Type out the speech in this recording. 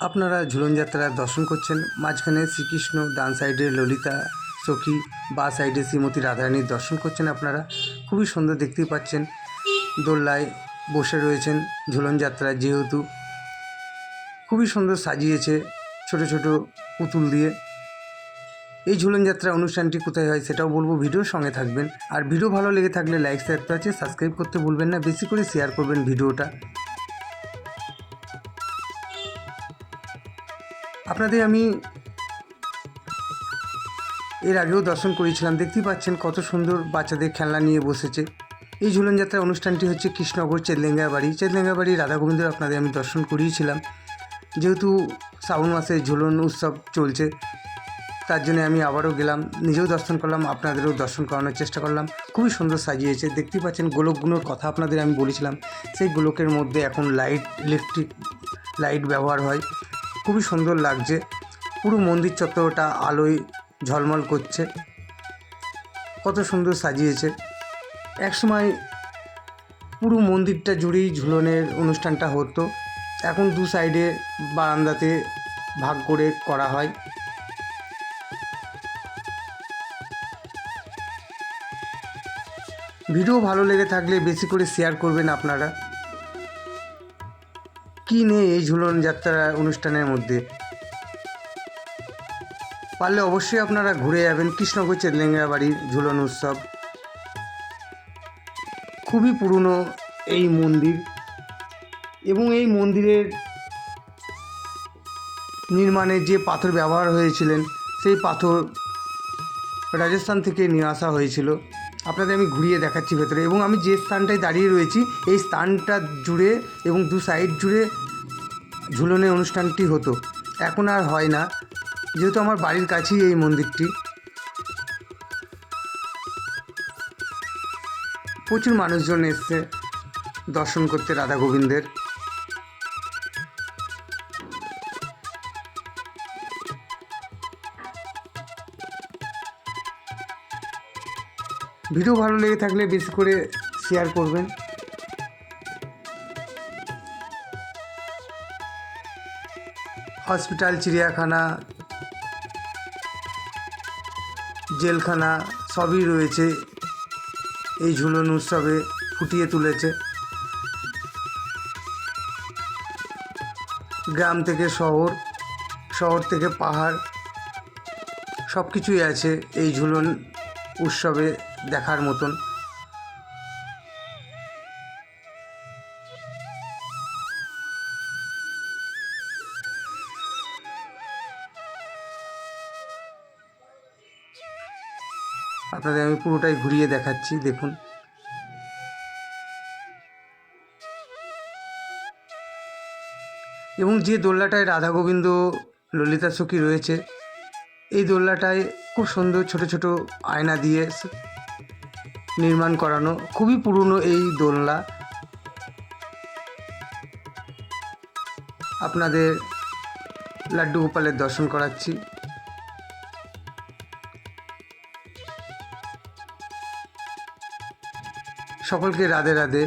আপনারা ঝুলন যাত্রার দর্শন করছেন। মাঝখানে শ্রীকৃষ্ণ, ডান সাইডে ললিতা, সখী, বা সাইডে শ্রীমতী রাধারানীর দর্শন করছেন আপনারা। খুবই সুন্দর দেখতেই পাচ্ছেন। দোল্লায় বসে রয়েছেন ঝুলন যাত্রা যেহেতু। খুবই সুন্দর সাজিয়েছে ছোট ছোট পুতুল দিয়ে। এই ঝুলন যাত্রা অনুষ্ঠানটি কোথায় হয় সেটাও বলব। ভিডিওর সঙ্গে থাকবেন। আর ভিডিও ভালো লেগে থাকলে লাইক, শেয়ার আছে। সাবস্ক্রাইব করতে ভুলবেন না। বেশি করে শেয়ার করবেন ভিডিওটা। আপনাদের আমি এর আগেও দর্শন করেছিলাম দেখতেই পাচ্ছেন কত সুন্দর বাচ্চাদের খেলনা নিয়ে বসেছে। এই ঝুলন যাত্রা অনুষ্ঠানটি হচ্ছে কৃষ্ণনগর চেদলেঙ্গা বাড়ি চেদলেঙ্গা বাড়ি রাধা গোবিন্দ আপনাদের আমি দর্শন করিয়েছিলাম। যেহেতু শ্রাবণ মাসে ঝুলন উৎসব চলছে, তার জন্য আমি আবারও গেলাম। নিজেও দর্শন করলাম, আপনাদেরও দর্শন করানোর চেষ্টা করলাম। খুবই সুন্দর সাজিয়েছে। দেখতেই পাচ্ছেন গোলকগুলোর কথা আপনাদের আমি বলেছিলাম। সেই গোলকের মধ্যে এখন লাইট, ইলেকট্রিক লাইট ব্যবহার হয়। খুবই সুন্দর লাগছে। পুরো মন্দির চত্বরটা আলোয় ঝলমল করছে। কত সুন্দর সাজিয়েছে। একসময় পুরো মন্দিরটা জুড়েই ঝুলনের অনুষ্ঠানটা হতো। এখন দু সাইডে বারান্দাতে ভাগ করে করা হয়। ভিডিও ভালো লেগে থাকলে বেশি করে শেয়ার করবেন আপনারা। কী নেই এই ঝুলন যাত্রা অনুষ্ঠানের মধ্যে? পারলে অবশ্যই আপনারা ঘুরে যাবেন কৃষ্ণগর চেদলেঙ্গা বাড়ির ঝুলন উৎসব। খুবই পুরনো এই মন্দির এবং এই মন্দিরের নির্মাণে যে পাথর ব্যবহার হয়েছিলেন, সেই পাথর রাজস্থান থেকে নিয়ে আসা হয়েছিল। আপনাদের আমি ঘুরিয়ে দেখাচ্ছি ভেতরে। এবং আমি যে স্থানটায় দাঁড়িয়ে রয়েছি, এই স্থানটা জুড়ে এবং দু সাইড জুড়ে ঝুলনের অনুষ্ঠানটি হতো। এখন আর হয় না। যেহেতু আমার বাড়ির কাছেই এই মন্দিরটি। প্রচুর মানুষজন এসছে দর্শন করতে রাধা গোবিন্দের। ভিডিও ভালো লেগে থাকলে বেশি করে শেয়ার করবেন। হসপিটাল চিড়িয়াখানা, জেলখানা, সবই রয়েছে। এই ঝুলন উৎসবে ফুটিয়ে তুলেছে। গ্রাম থেকে শহর শহর থেকে পাহাড় সব কিছুই আছে এই ঝুলন উৎসবে। দেখার মতন। আপনাদের আমি পুরোটাই ঘুরিয়ে দেখাচ্ছি, দেখুন। এবং যে দোলনাটায় রাধা গোবিন্দ, ললিতা সখী রয়েছে, এই দোলনাটায় খুব সুন্দর ছোট ছোট আয়না দিয়ে নির্মাণ করানো খুবই পুরনো এই দোলনা। আপনাদের লাড্ডু গোপালের দর্শন করাচ্ছি। সকলকে রাধে রাধে।